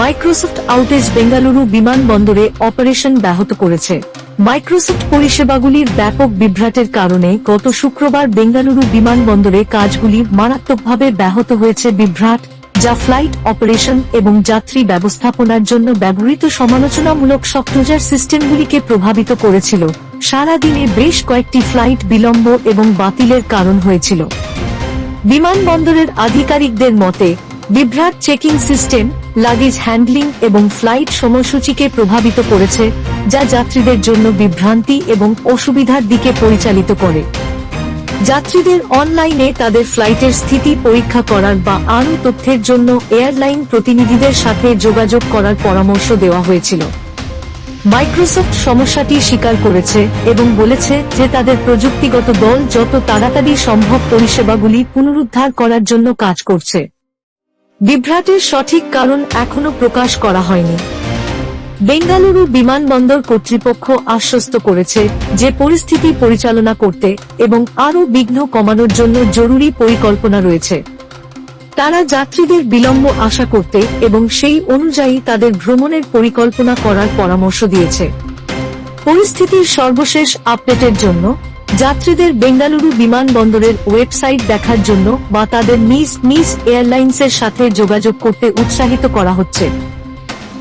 Microsoft outage Bengaluru বিমানবন্দরে operation ব্যাহত করেছে। মাইক্রোসফট পরিষেবাগুলির ব্যাপক বিভ্রাটের কারণে গত শুক্রবার বেঙ্গালুরু বিমানবন্দরে কাজগুলি মারাত্মকভাবে ব্যাহত হয়েছে বিভ্রাট, যা ফ্লাইট অপারেশন এবং যাত্রী ব্যবস্থাপনার জন্য ব্যবহৃত সমালোচনামূলক সফটওয়্যার সিস্টেমগুলিকে প্রভাবিত করেছিল। সারাদিনে বেশ কয়েকটি ফ্লাইট বিলম্ব এবং বাতিলের কারণ হয়েছিল। বিমানবন্দরের আধিকারিকদের মতে বিভ্রাট চেকিং সিস্টেম, লাগেজ হ্যান্ডলিং এবং ফ্লাইট সময়সূচিকে প্রভাবিত করেছে, যা যাত্রীদের জন্য বিভ্রান্তি এবং অসুবিধার দিকে পরিচালিত করে। যাত্রীদের অনলাইনে তাদের ফ্লাইটের স্থিতি পরীক্ষা করার বা আরও তথ্যের জন্য এয়ারলাইন প্রতিনিধিদের সাথে যোগাযোগ করার পরামর্শ দেওয়া হয়েছিল। মাইক্রোসফট সমস্যাটি স্বীকার করেছে এবং বলেছে যে তাদের প্রযুক্তিগত দল যত তাড়াতাড়ি সম্ভব পরিষেবাগুলি পুনরুদ্ধার করার জন্য কাজ করছে। বিভ্রাটের সঠিক কারণ এখনও প্রকাশ করা হয়নি। বেঙ্গালুরু বিমানবন্দর কর্তৃপক্ষ আশ্বস্ত করেছে যে পরিস্থিতি পরিচালনা করতে এবং আরও বিঘ্ন কমানোর জন্য জরুরি পরিকল্পনা রয়েছে। তারা যাত্রীদের বিলম্ব আশা করতে এবং সেই অনুযায়ী তাদের ভ্রমণের পরিকল্পনা করার পরামর্শ দিয়েছে। পরিস্থিতির সর্বশেষ আপডেটের জন্য যাত্রীদের বেঙ্গালুরু বিমানবন্দরের ওয়েবসাইট দেখার জন্য বা তাদের নিজ নিজ এয়ারলাইন্সের সাথে যোগাযোগ করতে উৎসাহিত করা হচ্ছে।